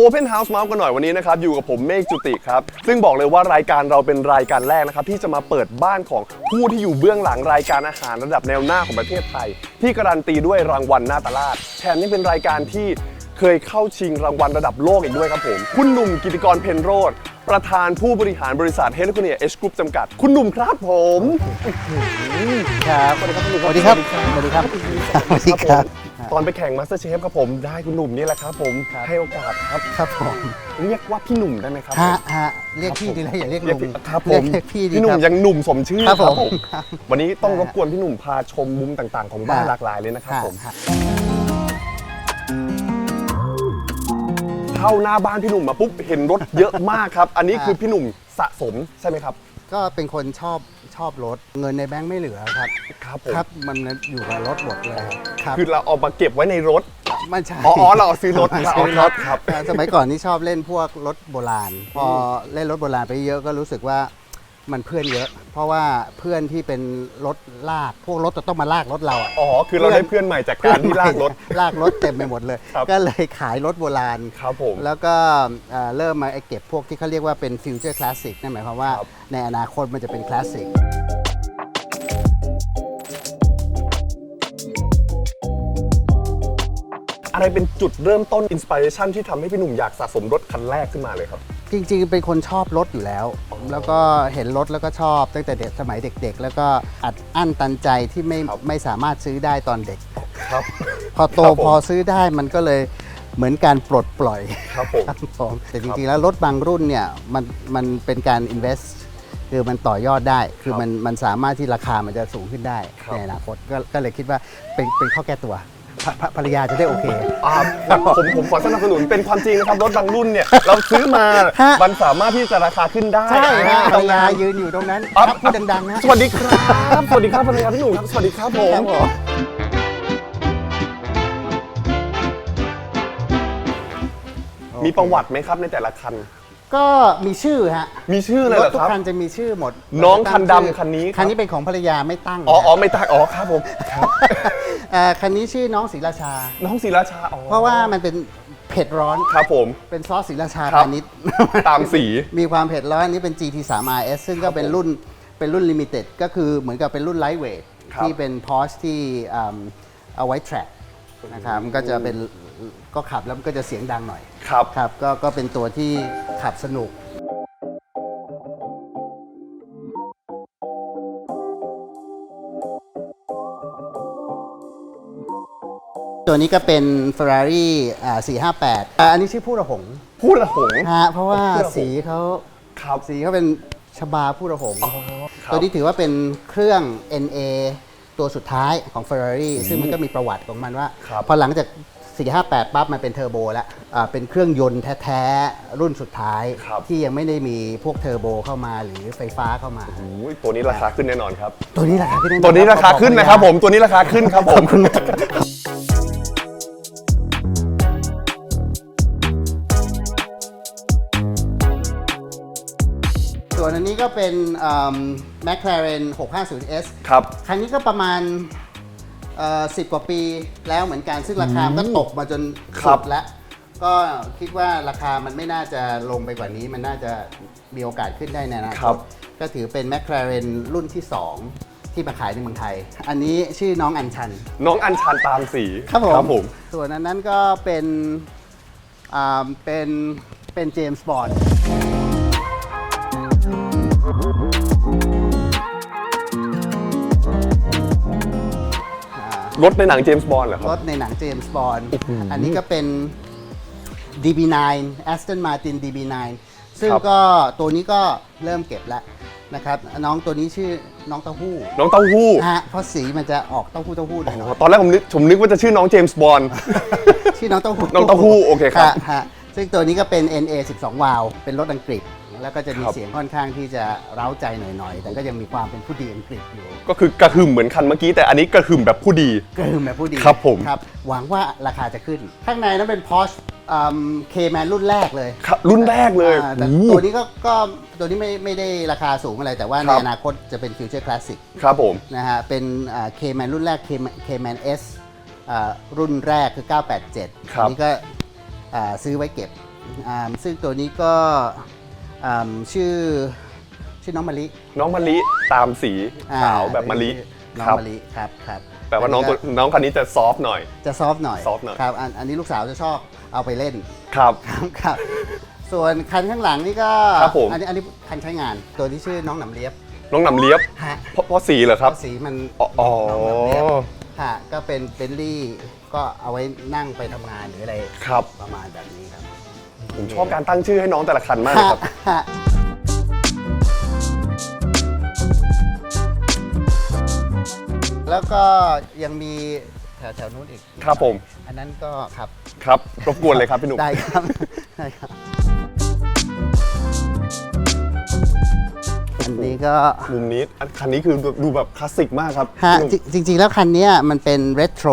Open House Mouse กันหน่อยวันนี้นะครับ อยู่กับผมเมฆจุติครับ ซึ่งบอกเลยว่ารายการเราเป็นรายการแรกนะครับ ที่จะมาเปิดบ้านของผู้ที่อยู่เบื้องหลังรายการอาหารระดับแนวหน้าของประเทศไทย ที่การันตีด้วยรางวัลหน้าตลาดแถมยังเป็นรายการที่เคยเข้าชิงรางวัลระดับโลกอีกด้วยครับผมคุณหนุ่มกิติกรเพนโรธประธานผู้บริหารบริษัทเฮลิคเนียเอชกรุ๊ปจำกัด คุณหนุ่มครับผม ครับสวัสดีครับสวัสดีครับสวัสดีครับสวัสดีครับ ตอนไปแข่งมาสเตอร์เชฟครับผมได้คุณหนุ่มนี่แหละครับผมให้โอกาสครับครับผมเรียกว่าพี่หนุ่มได้ไหมครับฮะฮะเรียกพี่ดีแล้วอย่าเรียกเรีลุยกงพี่ครับผมเรียกพี่ดีพี่หนุ่คมรับยังหนุ่มสมชื่อครับผมวันนี้ต้องรบกวนพี่หนุ่มพาชมมุมต่างๆ ของบ้านฮะหลากหลายเลยนะครับผมฮะเข้าหน้าบ้านพี่หนุ่มมาปุ๊บเห็นรถเยอะมากครับ อันนี้คือพี่หนุ่มสะสมใช่ไหมครับ ก็เป็นคนชอบชอบรถ เงินในแบงค์ไม่เหลือครับ ครับผมครับมันอยู่กับรถหมดเลยครับคือเราเอามาเก็บไว้ในรถ ไม่ใช่อ๋ออ๋อเราเอาซื้อรถไม่เราใช่เอารถครับอ่าสมัยก่อนนี่ชอบเล่นพวกรถโบราณ พอเล่นรถโบราณไปเยอะก็รู้สึกว่า มันเพื่อนเยอะ เพราะว่าเพื่อนที่เป็นรถลาก พวกรถจะต้องมาลากรถเราอะ อ๋อ คือเราได้เพื่อนใหม่จากการที่ลากรถ ลากรถเต็มไปหมดเลย ครับ ก็เลยขายรถโบราณ ครับผม แล้วก็เอ่อเริ่มมาไอ้เก็บพวกที่เขาเรียกว่าเป็นฟิวเจอร์คลาสสิกนั่นหมายความว่าครับ ในอนาคตมันจะเป็นคลาสสิกอะไรเป็นจุดเริ่มต้นอินสปิเรชันที่ทำให้พี่หนุ่มอยากสะสมรถคันแรกขึ้นมาเลยครับ จริงๆ เป็นคนชอบรถอยู่แล้ว แล้วก็เห็นรถแล้วก็ชอบตั้งแต่เด็กสมัยเด็ก ๆ แล้วก็อัดอั้นตันใจที่ไม่ครับไม่สามารถซื้อได้ตอนเด็ก ครับ พอโตครับผม พอซื้อได้มันก็เลยเหมือนการปลดปล่อย ครับผม ครับผมแต่จริงๆ แล้วรถบางรุ่นเนี่ยมันมันเป็นการ invest คือมันต่อยอดได้ คือมันมันสามารถที่ราคามันจะสูงขึ้นได้ครับ ในอนาคตก็ก็เลยคิดว่าเป็นเป็นข้อแก้ตัว ภภภรรยาจะได้โอเค อ่าผมผมขอสนับสนุนเป็นความจริงนะครับรถบางรุ่นเนี่ย เราซื้อมาฮะ มันสามารถที่จะราคาขึ้นได้ใช่ฮะภรรยาอ่ยืนอยู่ตรงนั้นครับพูดดังๆนะ สวัสดีครับ สวัสดีครับภรรยาพี่หนุ่มครับสวัสดีครับผมครับผม มีประวัติไหมครับในแต่ละคัน ก็มีชื่อฮะมีชื่อเลยรเหรถอทุกครับคันจะมีชื่อหมดน้องเราจะคันตั้ดำชื่อคันนี้ครับ คันนี้เป็นของภรรยาไม่ตั้งอ๋ออ๋อนะไม่ตายอ๋อครับผมครับ เอ่อคันนี้ชื่อน้องศรีราชา น้องศิราชาอ๋อเพราะว่ามันเป็นเผ็ดร้อน ครับผม เป็นซอสศรีราชาครับ พาณิชย์ ตามสี มีความเผ็ดร้อนอันนี้เป็น GT 3 RS ซึ่งก็เป็นผมรุ่นเป็นรุ่นลิมิเต็ดก็คือเหมือนกับเป็นรุ่นไลท์เวทครับที่เป็น Porsche ที่อืมเอาไว้ track นะครับมันก็จะเป็นก็ขับแล้วมันก็จะเสียงดังหน่อยครับ ครับก็ก็เป็นตัวที่ขับสนุก ตัวนี้ก็เป็น Ferrari อ่า458อ่าอันนี้ชื่อผู้ระหงพูดละหง ฮะเพราะว่าผู้ระหงสีเขาครับสีเขาเป็นชบาผู้ระหง ครับ ตัวนี้ถือว่าเป็นเครื่อง NA ตัวสุดท้ายของ Ferrari ซึ่งมันก็มีประวัติของมันว่า ครับ พอหลังจาก 458 ปั๊บมันเป็นเทอร์โบแล้วอ่าเป็นเครื่องยนต์แท้ๆ รุ่นสุดท้าย ครับ ที่ยังไม่ได้มีพวกเทอร์โบเข้ามาหรือไฟฟ้าเข้ามา โอ้ยตัวนี้ราคาขึ้นแน่นอนครับ ตัวนี้ราคาขึ้นแตัวนี้ราคาขึ้นนะครับ ผมตัวนี้ราคาขึ้นครับผมส่วนอันนี้ก็เป็น McLaren 650S ครับ คันนี้ก็ประมาณ สิบกว่าปีแล้วเหมือนกันซึ่งราคาก็ตกมาจนครัสุบดแล้วก็คิดว่าราคามันไม่น่าจะลงไปกว่านี้ มันน่าจะมีโอกาสขึ้นได้ในอนาคครับตก็ถือเป็น McLaren รุ่นที่ 2 ที่มาขายในเมืองไทย อันนี้ชื่อน้องอัญชัน น้องอัญชันตามสีครับผมผมส่วนอันนั้นก็เป็นอ่าเป็นเป็นเจมส์บอนด์ รถในหนังเจมส์บอลเหรอครรับถในหนังเจมส์บอนด์อันนี้ก็เป็น DB9 Aston Martin DB9 ซึ่งครับ ก็ตัวนี้ก็เริ่มเก็บแล้วนะครับ น้องตัวนี้ชื่อน้องเต้าหู้น้องเต้าหู้ฮะเพราะสีมันจะออกเต้าหู้เต้าหู้หน่อยอ๋อตอนแรกผมนึกผมนึกว่าจะชื่อน้องเจมส์บอลชื่อน้องเต้าหู้น้องเต้าหู้โอเคครับ ฮะฮะซึ่งตัวนี้ก็เป็น NA 12 วาล์วเป็นรถอังกฤษ แล้วก็จะมีครับ เสียงค่อนข้างที่จะเร้าใจหน่อยๆ แต่ก็ยังมีความเป็นผู้ดีอังกฤษอยู่ก็คือกระหึ่มเหมือนคันเมื่อกี้แต่อันนี้กระหึ่มแบบผู้ดีก็คือแบบผู้ดีครับผม ครับหวังว่าราคาจะขึ้น ข้างในนั้นเป็น Porsche เคแมนรุ่นแรกเลย ครับรุ่นแรกเลยอ่าแต่โอ้โหตัวนี้ก็ก็ตัวนี้ไม่ไม่ได้ราคาสูงอะไร แต่ว่าคในรับ อนาคตจะเป็นฟิวเจอร์คลาสสิกครับผม นะฮะ เป็นเคแมนรุ่นแรกเคแมนเอสรุ่นแรกคือ 987ครับ อันี้ก็อ่าซื้อไว้เก็บอ่าซึ่งตัวนี้ก็ อ่าชื่อชื่อน้องมะลิน้องมะลิตามสีอ่ขาวแบบมะลิน้อคงรับมะลิครับครับแปลว่าน้องตัวน้องคันนี้จะซอฟต์หน่อย จะซอฟต์หน่อย soft หน่อย ครับอันอันนี้ลูกสาวจะชอบเอาไปเล่น ครับ ครับครับ ส่วนคันข้างหลังนี่ก็ ครับผม อันนี้อันนี้คันใช้งาน ตัวที่ชื่อน้องหนำเลียบน้องหนำเลียบฮะเพราะเพราะสีเหรอครับสีมันอ๋ออ๋อ น้องหนำเลียบฮะก็เป็นเบนลี่ก็เอาไว้นั่งไปทำงานหรืออะไรครับ ประมาณแบบนี้ครับ ผมชอบการตั้งชื่อให้น้องแต่ละคันมากเลยครับฮะแล้วก็ยังมีแถวแถวนู้นอีกครับผม อันนั้นก็ครับครับ รบกวนเลยครับพี่หนุ่ม ได้ครับได้ครับ อันนี้ก็ มุมนี้อันคันนี้คือดูดูแบบคลาสสิกมากครับฮะพี่หนุ่ม จริงจริง ๆ แล้วคันเนี้ยมันเป็นเรโทร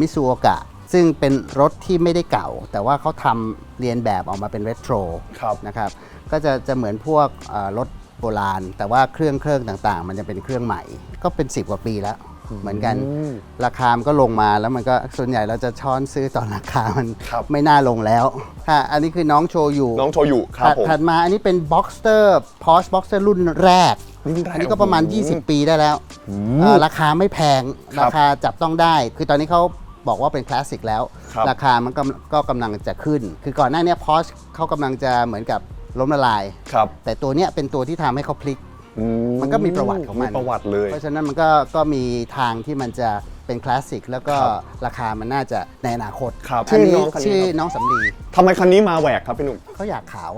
มิซูโอกะ ซึ่งเป็นรถที่ไม่ได้เก่า แต่ว่าเขาทำเรียนแบบออกมาเป็นเรโทรครับ นะครับก็จะจะเหมือนพวกเอ่อรถโบราณ แต่ว่าเครื่องเครื่องต่างๆ มันจะเป็นเครื่องใหม่ ก็เป็น 10 กว่าปีแล้ว เหมือนกัน อืมราคามันก็ลงมาแล้วมันก็ส่วนใหญ่เราจะช้อนซื้อตอนราคามันครับ ไม่น่าลงแล้วฮะอันนี้คือน้องโชยุน้องโชยุครับถัดผม ถัดมาอันนี้เป็น Boxster Porsche Boxster รุ่นแรก รุ่นแรกอันนี้ก็ประมาณโอ้โห20 ปีได้แล้วอืมเอ่อราคาไม่แพง ครับ ราคาจับต้องได้ คือตอนนี้เขา บอกว่าเป็นคลาสสิกแล้ว ครับ ราคามันก็ก็กำลังจะขึ้น คือก่อนหน้าเนี้พอชเขากำลังจะเหมือนกับล้มละลาย ครับแต่ตัวเนี้ยเป็นตัวที่ทำให้เขาพลิก อืมันก็มีประวัติของมัน ประวัติเลย เพราะฉะนั้นมันก็ก็มีทางที่มันจะเป็นคลาสสิกแล้วก็ครับราคามันน่าจะในอนาคตครับอันนี้ชื่อน้องคันนี้ชื่อครับ น้องสำลีทำไมคันนี้มาแหวกครับพี่หนุ่มเขาอยากขาว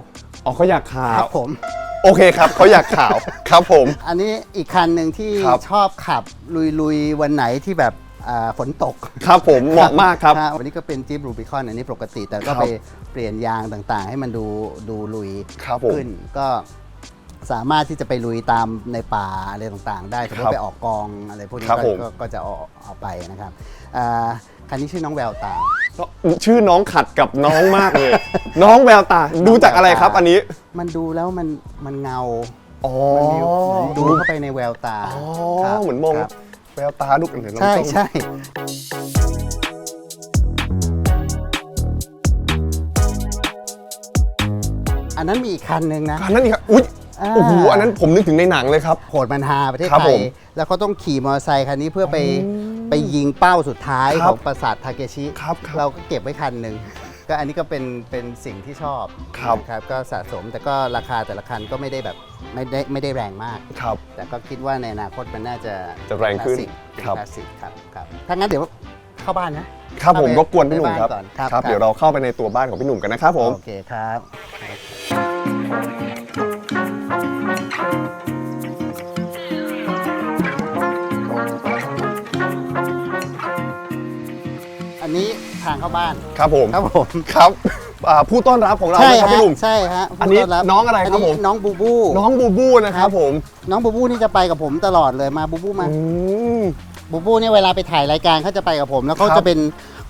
อ๋อเขาอยากขาควรับผม โอเคครับเขาอยากขาว ครับผม อันนี้อีกคันหนึ่งที่ครับชอบขับลุยๆ วันไหนที่แบบอ่า ฝนตกครับผมเหมาะมากครับฮะวันนี้ก็เป็นจี๊ปรูบิคอนอันนี้ปกติ แต่ก็ครับไปเปลี่ยนยางต่างๆ ให้มันดูดูลุยครับผมขึ้นก็สามารถที่จะไปลุยตามในป่าอะไรต่างๆ ได้สมมครัติบไปออกกองอะไรพวกนี้ครับก็ผมก็ก็จะเอาเอาไปนะครับอ่าคันนี้ชื่อน้องแววตา ชื่อน้องขัดกับน้องมากเลย น้องแววตาดูจากอะไรครับ อันนี้ มันดูแล้วมันมันเงาอ๋อมันมีเหมือนดูเข้าไปในแววตาอ๋อครับเหมือนมองครับแววตาลูกเห็นน้องใช่ส้มใช่อันนั้นมีอีกคันหนึ่งนะ อันนั้นอีกครับอุ้ยอ่า โอ้โหอันนั้นผมนึกถึงในหนังเลยครับ โหดมันฮาประเทศครับไทผยมแล้วเขาต้องขี่มอเตอร์ไซค์คันนี้เพื่อไปไปยิงเป้าสุดท้ายคขรับองปราสาททาเกชิครับครับ เราก็เก็บไว้คันหนึ่ง ก็อันนี้ก็เป็นเป็นสิ่งที่ชอบครับ นะครับก็สะสมแต่ก็ราคาแต่ละคันก็ไม่ได้แบบไม่ได้ไม่ได้แรงมาก ครับ แต่ก็คิดว่าในอนาคตมันน่าจะจะแรงขึ้นเป็นครับคลาสสิกครับครับถ้างั้นเดี๋ยวเข้าบ้านนะครับผมเข้าไปรบกวนพี่หนุ่มครับในบ้านก่อนครับครับ ครับ เดี๋ยวเราเข้าไปในตัวบ้านของพี่หนุ่มกันนะครับผม โอเคครับางเข้าบ้าน ครับผม ครับผม ครับอ่าผู้ต้อนรับของเราใช่นะครับฮะพี่หนุ่ม ใช่ฮะอันนี้ผู้ต้บน้องอะไรครับนนี้ผม น้องบูบู น้องบูบูนะครับผม น้องบูบูนี่จะไปกับผมตลอดเลยมาบูบูมา อืม บูบูเนี่ยเวลาไปถ่ายรายการเขาจะไปกับผมแล้วเขาครับ จะเป็น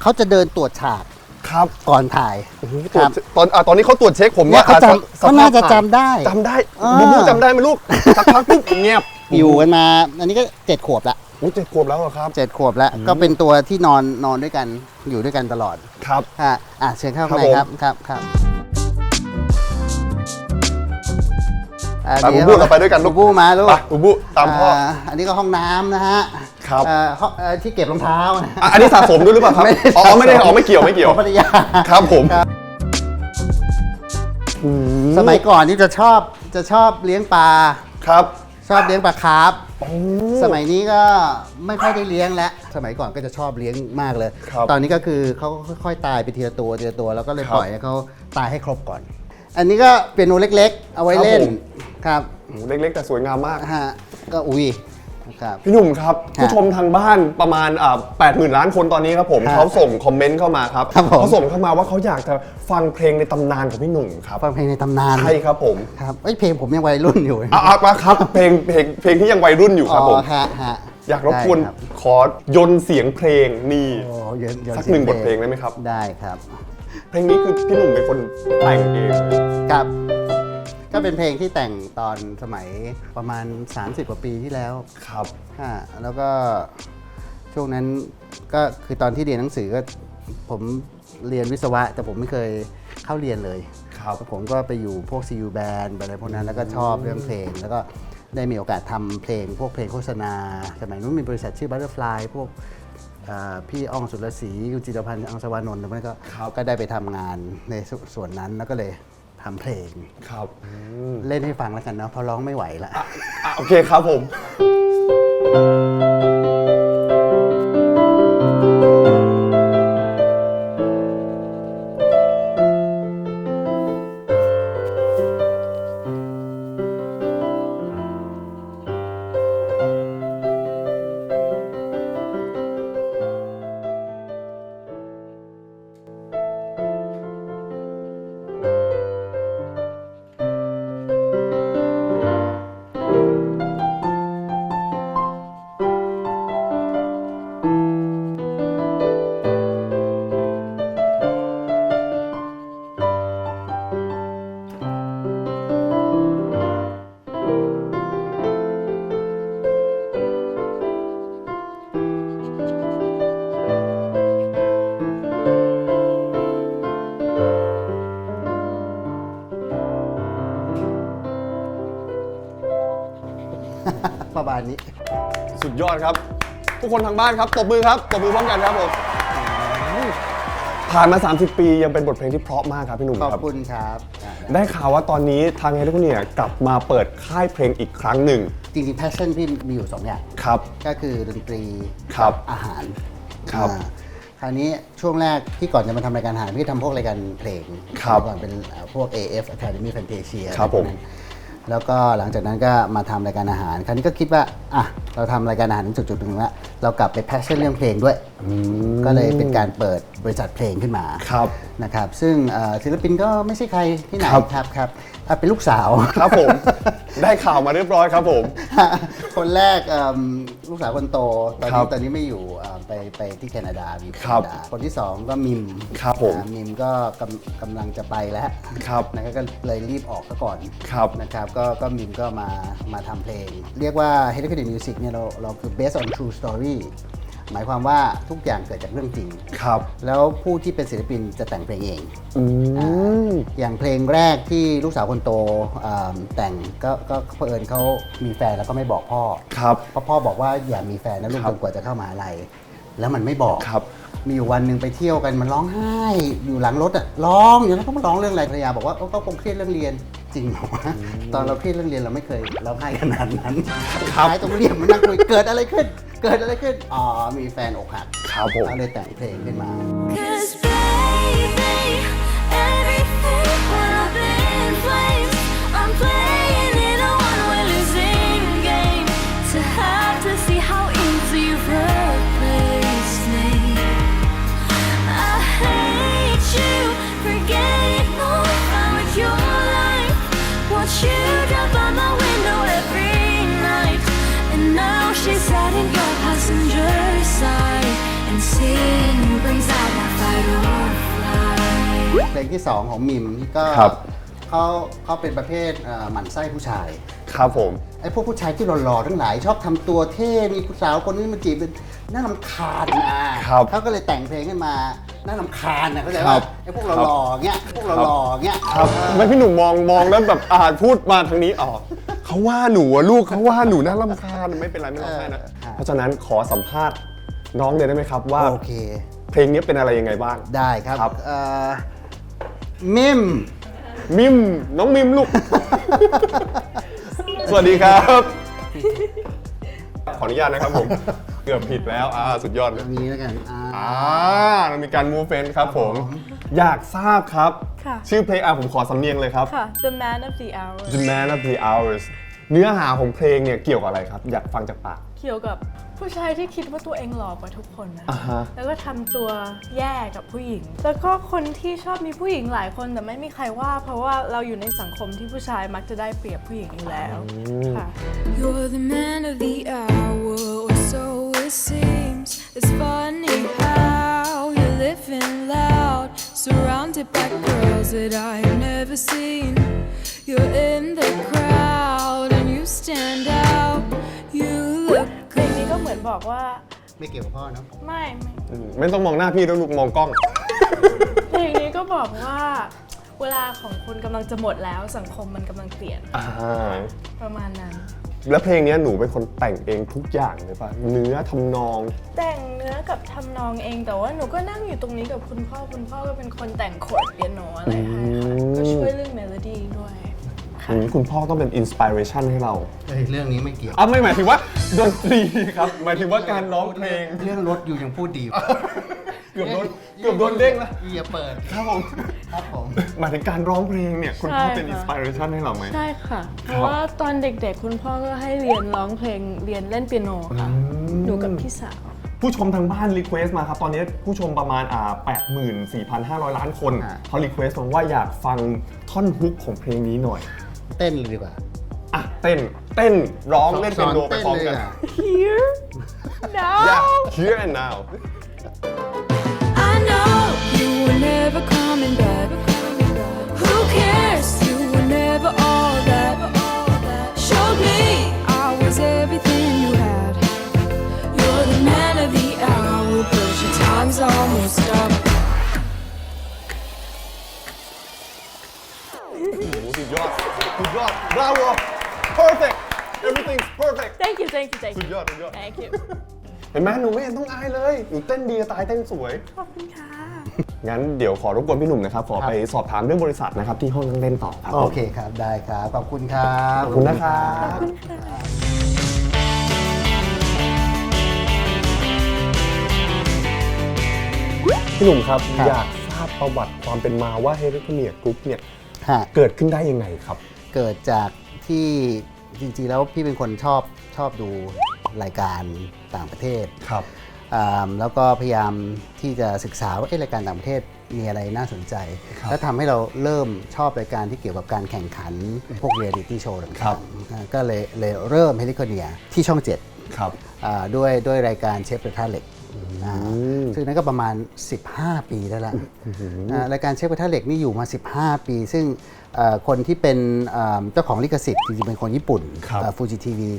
เขาจะเดินตรวจฉากครับก่อนถ่าย โอ้โหครับตรวจตอนอ่าตอนนี้เขาตรวจเช็คผมเนี่ยว่าเขาอ่จำสเขาน่าจะสภพจำได้ จำได้อ่า บูบูจำได้ไหมลูกสักพักปุ๊บเงียบอยู่กันมา อันนี้ก็เจ็ดขวบละ โอ้เจ็ดขวบแล้วเหรอครับ เจ็ดขวบแล้ว ก็เป็นตัวที่นอนนอนด้วยกันอยู่ด้วยกันตลอดครับฮะอะเชิญเข้าครัข้างบในผมครับครับครับอะไปเดี๋ยวบูบูเราไปด้วยกันลูบูกบูมาลูกไปบูบูตามพ่อาอันนี้ก็ห้องน้ำนะฮะครับ เอ่อห้องเอ่อที่เก็บรองเท้านะ อะอันนี้สะสมด้วยหรือเปล่าครับไม่ได้อ๋อสะสมไม่ได้ อ๋อไม่เกี่ยวไม่เกี่ยว ของภรรยา ครับผมครับ อืสมัยก่อนนี่จะชอบจะชอบเลี้ยงปลา ครับ ชอบเลี้ยงปลาคาร์ฟโอ้สมัยนี้ก็ไม่ค่อยได้เลี้ยงแล้ว สมัยก่อนก็จะชอบเลี้ยงมากเลย ครับตอนนี้ก็คือเขาค่อยๆตายไปทีละตัวทีละตัว แล้วก็เลยครับปล่อยให้เขาตายให้ครบก่อน อันนี้ก็เป็นโนเล็กๆ เอาไว้ครับเล่นผมครับโหเล็กๆแต่สวยงามมาก ฮะก็อุ้ย ครับ พี่หนุ่มครับฮะผู้ชมทางบ้านประมาณอ่า80,000ล้านคนตอนนี้ครับผมฮะเขาส่งคอมเมนต์เข้ามาครับครับผม เขาส่งเข้ามาว่าเขาอยากจะฟังเพลงในตำนานของพี่หนุ่มครับฟังเพลงในตำนานใช่ครับผมครับเอ้ยเพลงผมยังวัยรุ่นอยู่อะอะมาครับเพลงเพลงเพลงที่ยังวัยรุ่นอยู่ครับผมฮะฮะอยากรบกวนได้คขอยนต์เสียงเพลงนี่โอ้เยอะเยอะสักหนึ่งบทเพลงได้ไหมครับ ได้ครับ เพลงนี้คือพี่หนุ่มเป็นคนแต่งเองเลยครับ ก็เป็นเพลงที่แต่งตอนสมัยประมาณ 30 กว่าปีที่แล้วครับฮะแล้วก็ช่วงนั้นก็คือตอนที่เรียนหนังสือก็ผมเรียนวิศวะ แต่ผมไม่เคยเข้าเรียนเลยครับผมก็ไปอยู่พวก CU band อะไรพวกนั้นแล้วก็ชอบเรื่องเพลง แล้วก็ได้มีโอกาสทำเพลง พวกเพลงโฆษณา สมัยนู้นมีบริษัทชื่อ Butterfly พวกเอ่อพี่อ้องสุรศรีคุณจิตรพันธ์อังสวานนท์แล้วก็ครับก็ได้ไปทำงานในสส่วนนั้นแล้วก็เลย ทำเพลง ครับเล่นให้ฟังแล้วกันเนาะเพราะร้องไม่ไหวละ อะโอเคครับผมาณนี้ สุดยอดครับ ทุกคนทางบ้านครับตบมือครับตบมือพร้อมกันครับผมผ่านมา 30 ปียังเป็นบทเพลงที่เพราะมากครับพี่หนุ่มขอบครับคุณครับอะได้ข่าวว่าตอนนี้ทางเฮลิคอนเนี่ยกลับมาเปิดค่ายเพลงอีกครั้งหนึ่งจริงๆ passion พี่มีอยู่สองอย่าง ครับ ก็คือดนตรีครับกัอาหารครับอ่าคราวนี้ช่วงแรกที่ก่อนจะมาทำรายการอาหารพี่ทำพวกรายการเพลงครับก่อนเป็นเอ่อพวก AF Academy Fantasia ครับผม อะไพวกนั้น แล้วก็หลังจากนั้นก็มาทำรายการอาหาร คราวนี้ก็คิดว่าอะเราทำรายการอาหารถึงจุดๆหนึ่งแล้วเรากลับไป passion เรื่องเพลงด้วย ก็เลยเป็นการเปิดบริษัทเพลงขึ้นมาครับ นะครับซึ่งเอ่อศิลปินก็ไม่ใช่ใครที่ไหนครับครับครับอะเป็นลูกสาวครับผม ได้ข่าวมาเรียบร้อยครับผม คนแรกเอิ่มลูกสาวคนโตตอนครันี้บตอนนี้ไม่อยู่เอ่อไปไปที่แคนาดาอยู่แคครับนาดาคนที่สองก็มิมครับผมอ่ามิมก็กำกำลังจะไปแล้วครับนะครับก็เลยรีบออกซะก่อนครับนะครับก็ก็มิมก็มามาทำเพลง เรียกว่า h e l i c o d y Music เนี่ยเราเราคือ based on true story หมายความว่าทุกอย่างเกิดจากเรื่องจริง ครับ แล้วผู้ที่เป็นศิลปินจะแต่งเพลงเอง อืม อย่างเพลงแรกที่ลูกสาวคนโตอ่าแต่งก็ก็เผอิญเขามีแฟนแล้วก็ไม่บอกพ่อครับ เพราะพ่อบอกว่าอย่ามีแฟนนะลูกครัจบนกว่าจะเข้ามหาลัยแล้วมันไม่บอก ครับ มีอยู่วันหนึ่งไปเที่ยวกันมันร้องไห้อยู่หลังรถอะร้องอยู่แล้วก็มาร้องเรื่องอะไรภรรยาบอกว่าเอ้าก็คงเครียดเรื่องเรียน จริงเหรอวะตอนเราเครียดเรื่องเรียนเราไม่เคยร้องไห้ขนาดนั้นครับท้ายต้องเรียกมานั่งคุยเกิดอะไรขึ้น เกิดอะไรขึ้นอ๋อมีแฟนอกหักครับผม ก็เลยแต่งเพลงขึ้นมา Cause baby, ลงที่ 2 ของมิมก็ครับ เขาเขาเป็นประเภทเอ่อหมั่นไส้ผู้ชาย ครับผม ไอ้พวกผู้ชายที่หล่อๆทั้งหลายชอบทำตัวเท่มีผู้สาวคนนี้มาจีบเป็นน่ารำคาญนะครับเขาก็เลยแต่งเพลงขึ้นมาน่ารำคาญนะเข้าใจครัป่ะบไอ้พวกหล่อๆเงี้ยพวกหล่อๆเงี้ยครับทำไมพี่หนุ่มมองมองแล้วแบบอ่านพูดมาทางนี้อ๋อเขาว่าหนูอะลูกเขาว่าหนูน่ารำคาญไม่เป็นไรไม่ร้องไห้นะเพราะฉะนั้นขอสัมภาษณ์น้องเลยได้ไหมครับว่า โอเค เพลงนี้เป็นอะไรยังไงบ้าง ได้ครับครับ เอ่อ มิม มิมน้องมิมลูก สวัสดีครับ ขออนุญาตนะครับผม เกือบผิดแล้วอ่าสุดยอดเลยอันนี้แล้วกันอ่า อ่าเรามีการมูฟเฟนครับผม อยากทราบครับ ค่ะ ชื่อเพลงอะผมขอสำเนียงเลยครับ ค่ะ The Man of the Hour The Man of the Hours เนื้อหาของเพลงเนี่ยเกี่ยวกับอะไรครับ อยากฟังจากปาก เกี่ยวกับ ผู้ชายที่คิดว่าตัวเองหล่อกว่าทุกคนนะ อ่าฮะ แล้วก็ทำตัวแย่กับผู้หญิง แล้วก็คนที่ชอบมีผู้หญิงหลายคนแต่ไม่มีใครว่า เพราะว่าเราอยู่ในสังคมที่ผู้ชายมักจะได้เปรียบผู้หญิงอยู่แล้วค่ะ You're the man of the hour, or so it seems. It's funny how you're living loud, surrounded by girls that I've never seen. You're in the crowd and you stand out. You look เพลงนี้ก็เหมือนบอกว่า ไม่เกี่ยวกับพ่อเนาะไม่ไม่อืมไม่ต้องมองหน้าพี่ต้องลูกมองกล้อง เพลงนี้ก็บอกว่า เวลาของคุณกำลังจะหมดแล้วสังคมมันกำลังเปลี่ยนอ่า ประมาณนั้น แล้วเพลงเนี้ยหนูเป็นคนแต่งเองทุกอย่างเลยป่ะ เนื้อทำนอง แต่งเนื้อกับทำนองเองแต่ว่าหนูก็นั่งอยู่ตรงนี้กับคุณพ่อคุณพ่อก็เป็นคนแต่งโคอร์ดเปียโนอะไรให้ค่ะก็ช่วยเรื่องเมโลดี้ด้วย อืมคุณพ่อต้องเป็นอินสปิเรชันให้เราเอ้ยเรื่องนี้ไม่เกี่ยวอะไม่หมายถึงว่าดนตรีครับ หมายถึงว่าการร้องเพลง เรื่องรถอยู่ยังพูดดีอยู่เกือบโดนเกือบโดนเด้งแล้วอย่าเปิดครับผม ครับผม หมายถึงการร้องเพลงเนี่ย คุณพ่อใช่เป็นค่ะอินสปิเรชันให้เราไหม ใช่ค่ะ เพราะว่าตอนเด็กๆ คุณพ่อก็ให้เรียนร้องเพลงเรียนเล่นเปียโนค่ะหนูกับพี่สาว ผู้ชมทางบ้านรีเควสต์มาครับ ตอนนี้ผู้ชมประมาณอ่า84,500 ล้านคน อ่า เขารีเควสต์มาว่าอยากฟังท่อนฮุกของเพลงนี้หน่อย เต้นเลยดีกว่า อะเต้นเต้นร้องเล่นเป็นโนไปพร้อมกันสเต้นเลยะ Here now Yeah here and now I know you were never coming back. Who cares? You were never all thank you thank you thank สุด you ยอดสุดยอด thank you เห็นไหมหนูไม่เห็นต้องอายเลยหนูเต้นดีจะตายเต้นสวย ขอบคุณค่ะ งั้นเดี๋ยวขอรบกวนพี่หนุ่มนะครับ ขอครับไปสอบถามเรื่องบริษัทนะครับที่ห้องนั่งเล่นต่อครับ โอเคครับ ได้ครับ ขอบคุณครับ ขอบคุณนะครับ พี่หนุ่มครับ ครับ อยากทราบประวัติความเป็นมาว่าเฮลิคเนียกรุ๊ปเนี่ยฮะเกิดขึ้นได้ยังไงครับ เกิดจากที่ จริงๆแล้วพี่เป็นคนชอบชอบดูรายการต่างประเทศครับ อ่าแล้วก็พยายามที่จะศึกษาว่าเอ๊ะรายการต่างประเทศมีอะไรน่าสนใจ ครับแล้วทำให้เราเริ่มชอบรายการที่เกี่ยวกับการแข่งขันพวกเรียลิตี้โชว์ต่ครัางบๆอ่าก็เลยเลยเริ่มเฮลิคอเนียที่ช่อง 7 ครับ อ่าด้วยด้วยรายการเชฟกระทะเหล็กอ่าซึ่งนั้นก็ประมาณ 15 ปีได้แล้วอ่ารายการเชฟกระทะเหล็กนี่อยู่มา 15 ปี ซึ่งเอ่อ คนที่เป็นเอ่อเจ้าของลิขสิทธิ์จริงๆเป็นคนญี่ปุ่นครับฟูจิทีวี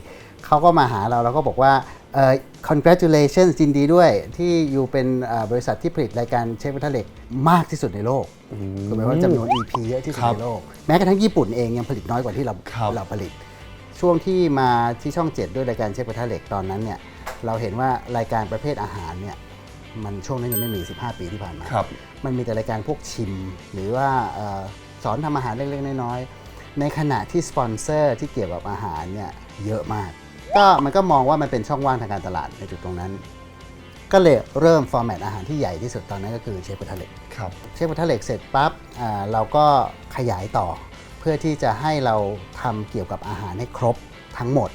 เขาก็มาหาเราแล้วก็บอกว่าเอ่อ congratulations ยินดีด้วยที่อยู่เป็นเอ่อบริษัทที่ผลิตรายการเชฟกระทะเหล็กมากที่สุดในโลกคือหมายว่าจำนวน EP เยอะที่สุดครับในโลก แม้กระทั่งญี่ปุ่นเองยังผลิตน้อยกว่าที่เราครับเราผลิต ช่วงที่มาที่ช่อง 7 ด้วยรายการเชฟกระทะเหล็กตอนนั้นเนี่ยเราเห็นว่ารายการประเภทอาหารเนี่ยมันช่วงนั้นยังไม่มี 15 ปีที่ผ่านมาครับมันมีแต่รายการพวกชิม หรือว่าเอ่อ สอนทำอาหารเล็กๆ น้อยๆ ในขณะที่สปอนเซอร์ที่เกี่ยวกับอาหารเนี่ยเยอะมาก ก็มันก็มองว่ามันเป็นช่องว่างทางการตลาดในจุดตรงนั้น ก็เลยเริ่มฟอร์แมตอาหารที่ใหญ่ที่สุดตอนนั้นก็คือเชฟกระทะเหล็กครับเชฟกระทะเหล็กเสร็จปั๊บอ่าเราก็ขยายต่อ เพื่อที่จะให้เราทำเกี่ยวกับอาหารให้ครบทั้งหมด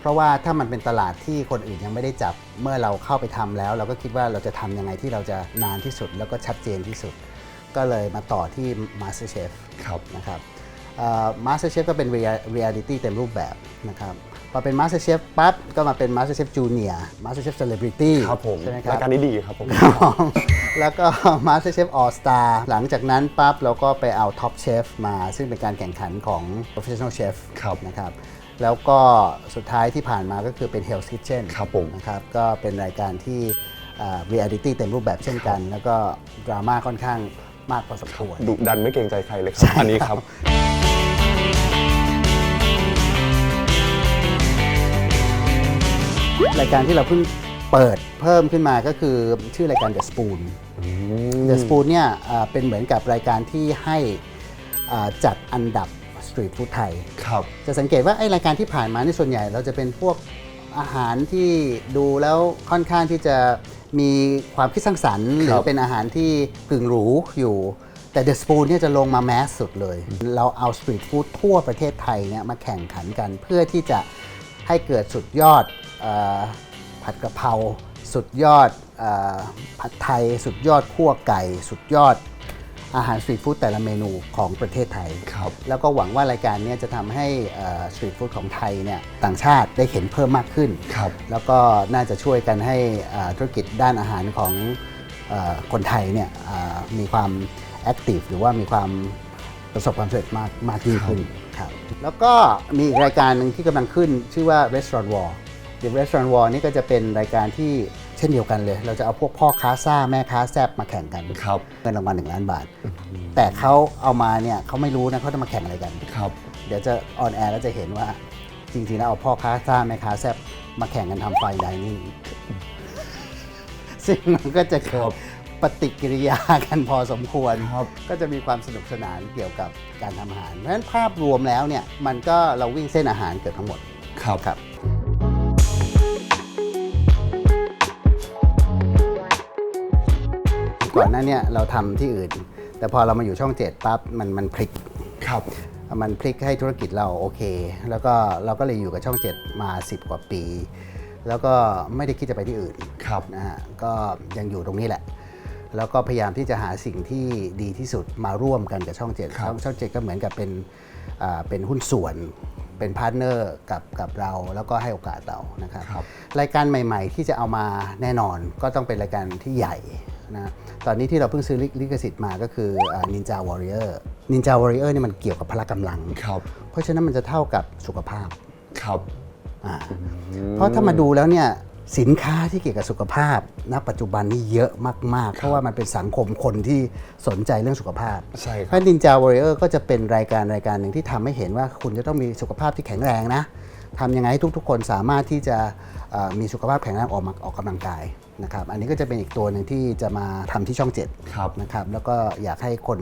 เพราะว่าถ้ามันเป็นตลาดที่คนอื่นยังไม่ได้จับ เมื่อเราเข้าไปทำแล้ว เราก็คิดว่าเราจะทำยังไงที่เราจะนานที่สุด แล้วก็ชัดเจนที่สุด ก็เลยมาต่อที่ MasterChef ครับนะครับมาสเตอร์เชฟก็เป็นเรียลิตี้เต็มรูปแบบนะครับพอเป็น MasterChef ปั๊บก็มาเป็น MasterChef Junior MasterChef Celebrity ครับผมใช่ไหมครัราบยการนี้ดีครับผมครับผมแล้วก็ MasterChef All Star หลังจากนั้นปั๊บเราก็ไปเอา Top Chef มา ซึ่งเป็นการแข่งขันของ Professional Chef ครับนะครับแล้วก็สุดท้ายที่ผ่านมาก็คือเป็น Hell's Kitchen ครับผมนะครับก็เป็นรายการที่เรียลิตี้เต็มรูปแบบเช่นกัน แล้วก็ดราม่าค่อนข้าง มากพอสมควรดุดันไม่เกรงใจใครเลยครัใช่บอันนี้ครับ รายการที่เราเพิ่งเปิดเพิ่มขึ้นมาก็คือชื่อรายการ The Spoon The Spoon เนี่ยอ่าเป็นเหมือนกับรายการที่ให้อ่าจัดอันดับสตรีทฟู้ดไทย ครับ จะสังเกตว่าไอ้รายการที่ผ่านมานี่ส่วนใหญ่ เราจะเป็นพวกอาหารที่ดูแล้วค่อนข้างที่จะ มีความคิดสร้างสรรค์หรือเป็นอาหารที่กึ่งหรูอยู่ แต่ The Spoon เนี่ยจะลงมาแมสสุดเลย เราเอาสตรีทฟู้ดทั่วประเทศไทยเนี่ยมาแข่งขันกันเพื่อที่จะให้เกิดสุดยอดเออผัดกะเพราสุดยอดเออผัดไทย สุดยอดคั่วไก่ สุดยอด อาหารสตรีทฟู้ดแต่ละเมนูของประเทศไทย ครับแล้วก็หวังว่ารายการเนี้จะทำให้สตรีทฟู้ดของไทยเนี่ยต่างชาติได้เห็นเพิ่มมากขึ้น ครับ แล้วก็น่าจะช่วยกันให้อ่าธุรกิจด้านอาหารของเออคนไทยเนี่ยอ่ามีความแอคทีฟหรือว่ามีความประสบความสำเร็จมากมากยิ่งขึ้นครับแล้วก็มีอีกรายการหนึ่งที่กำลังขึ้นชื่อว่า Restaurant War The Restaurant War นี่ก็จะเป็นรายการที่ เช่นเดียวกันเลย เราจะเอาพวกพ่อค้าซ่าแม่ค้าแซบมาแข่งกันครับเงินรางวัลหนึ่งล้านบาท แต่เขาเอามาเนี่ยเขาไม่รู้นะเขาจะมาแข่งอะไรกัน ครับ เดี๋ยวจะออนแอร์แล้วจะเห็นว่าจริงๆแล้วเอาพ่อค้าซ่าแม่ค้าแซบมาแข่งกันทำไฟไดนิ่งซึ่งมันก็จะเกิดปฏิกิริยากันพอสมควรครับก็จะมีความสนุกสนานเกี่ยวกับการทำอาหารเพราะฉะนั้นภาพรวมแล้วเนี่ยมันก็เราวิ่งเส้นอาหารเกือบทั้งหมดครับครับ ก่อนหน้าเนี่ยเราทำที่อื่น แต่พอเรามาอยู่ช่องเจ็ดปั๊บมันมันพลิกครับมันพลิกให้ธุรกิจเราโอเค แล้วก็เราก็เลยอยู่กับช่องเจ็ดมา 10 กว่าปี แล้วก็ไม่ได้คิดจะไปที่อื่นครับนะฮะก็ยังอยู่ตรงนี้แหละ แล้วก็พยายามที่จะหาสิ่งที่ดีที่สุดมาร่วมกันกับช่องเจ็ดครับช่องช่องเจ็ดก็เหมือนกับเป็นอ่าเป็นหุ้นส่วนเป็นพาร์ทเนอร์กับกับเราแล้วก็ให้โอกาสเรานะครับครับรายการใหม่ ๆ ที่จะเอามาแน่นอนก็ต้องเป็นรายการที่ใหญ่ นะตอนนี้ที่เราเพิ่งซื้อลิลิขสิทธิ์มาก็คือนินจาวอริเออร์นินจาวอริเออร์นี่มันเกี่ยวกับพละกำลังครับเพราะฉะนั้นมันจะเท่ากับสุขภาพครับอ่าเพราะถ้ามาดูแล้วเนี่ยสินค้าที่เกี่ยวกับสุขภาพณปัจจุบันนี่เยอะมาก ๆ เพราะว่ามันเป็นสังคมคนที่สนใจเรื่องสุขภาพใช่ครับเพราะนินจาวอริเออร์ก็จะเป็นรายการรายการหนึ่งที่ทำให้เห็นว่าคุณจะต้องมีสุขภาพที่แข็งแรงนะ ทำยังไงให้ทุก ๆ คนสามารถที่จะเอ่อมีสุขภาพแข็งแรงออกมาออกกำลังกายนะครับอันนี้ก็จะเป็นอีกตัวหนึ่งที่จะมาทำที่ช่อง7ครับนะครับแล้วก็อยากให้คน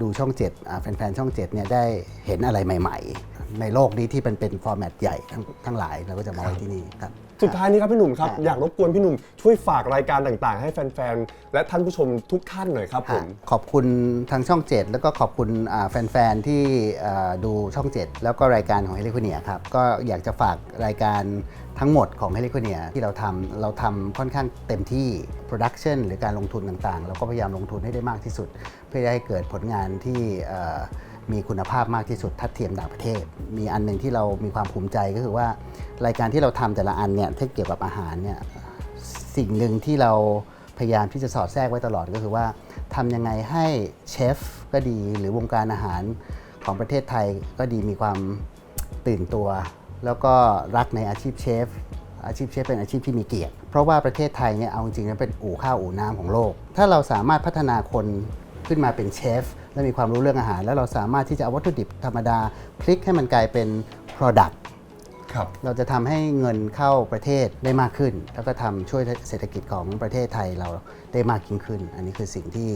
ดูช่อง7อ่าแฟนๆ ช่อง7เนี่ยได้เห็นอะไรใหม่ ๆ ในโลกนี้ที่เป็นเป็นฟอร์แมตใหญ่ทั้งทั้งหลายเราก็จะมาไว้ที่นี่ครับ สุดท้ายนี้ครับพี่หนุ่มครับครับ อยากรบกวนพี่หนุ่มช่วยฝากรายการต่างๆ ให้แฟนๆ และท่านผู้ชมทุกท่านหน่อยครับผม ขอบคุณทางช่อง 7 แล้วก็ขอบคุณอ่าแฟนๆ ที่อ่าดูช่อง 7 แล้วก็รายการของเฮลิค o เนียครับ ก็อยากจะฝากรายการทั้งหมดของเฮลิค o เนียที่เราทำเราทำค่อนข้างเต็มที่โปรดักชันหรือการลงทุนต่างๆ เราก็พยายามลงทุนให้ได้มากที่สุด เพื่อให้เกิดผลงานที่เอ่อ มีคุณภาพมากที่สุดทัดเทียมต่างประเทศ มีอันหนึ่งที่เรามีความภูมิใจก็คือว่ารายการที่เราทำแต่ละอันเนี่ยที่เกี่ยวกับอาหารเนี่ยสิ่งหนึ่งที่เราพยายามที่จะสอดแทรกไว้ตลอดก็คือว่าทำยังไงให้เชฟก็ดีหรือวงการอาหารของประเทศไทยก็ดีมีความตื่นตัว แล้วก็รักในอาชีพเชฟอาชีพเชฟเป็นอาชีพที่มีเกียรติ เพราะว่าประเทศไทยเนี่ยเอาจริงๆแล้วเป็นอู่ข้าวอู่น้ำของโลก ถ้าเราสามารถพัฒนาคนขึ้นมาเป็นเชฟ และมีความรู้เรื่องอาหาร แล้วเราสามารถที่จะเอาวัตถุดิบธรรมดาพลิกให้มันกลายเป็น product ครับเราจะทำให้เงินเข้าประเทศได้มากขึ้น แล้วก็ทำช่วยเศรษฐกิจของประเทศไทยเราได้มากยิ่งขึ้น อันนี้คือสิ่งที่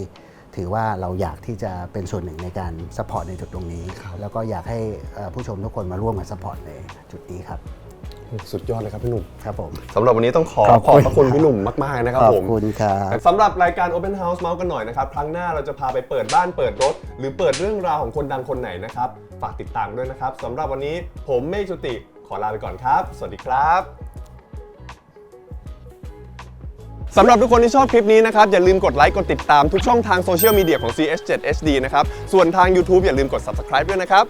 ถือว่าเราอยากที่จะเป็นส่วนหนึ่งในการซัพพอร์ตในจุดตรงนี้ครับแล้วก็อยากให้เอ่อผู้ชมทุกคนมาร่วมกันซัพพอร์ตในจุดนี้ครับ สุดยอดเลยครับพี่หนุ่มครับผม สำหรับวันนี้ต้องขอขอบขอบคุณพระคุณพี่หนุ่มมาก ๆ นะครับขอบผมคุณครับ สำหรับรายการ Open House เมาส์กันหน่อยนะครับ ครั้งหน้าเราจะพาไปเปิดบ้านเปิดรถ หรือเปิดเรื่องราวของคนดังคนไหนนะครับ ฝากติดตามด้วยนะครับสำหรับวันนี้ผมเมฆจุติขอลาไปก่อนครับ สวัสดีครับสำหรับทุกคนที่ชอบคลิปนี้นะครับ อย่าลืมกดไลค์กดติดตามทุกช่องทางโซเชียลมีเดียของ CS7 HD นะครับ ส่วนทาง YouTube อย่าลืมกด Subscribe ด้วยนะครับ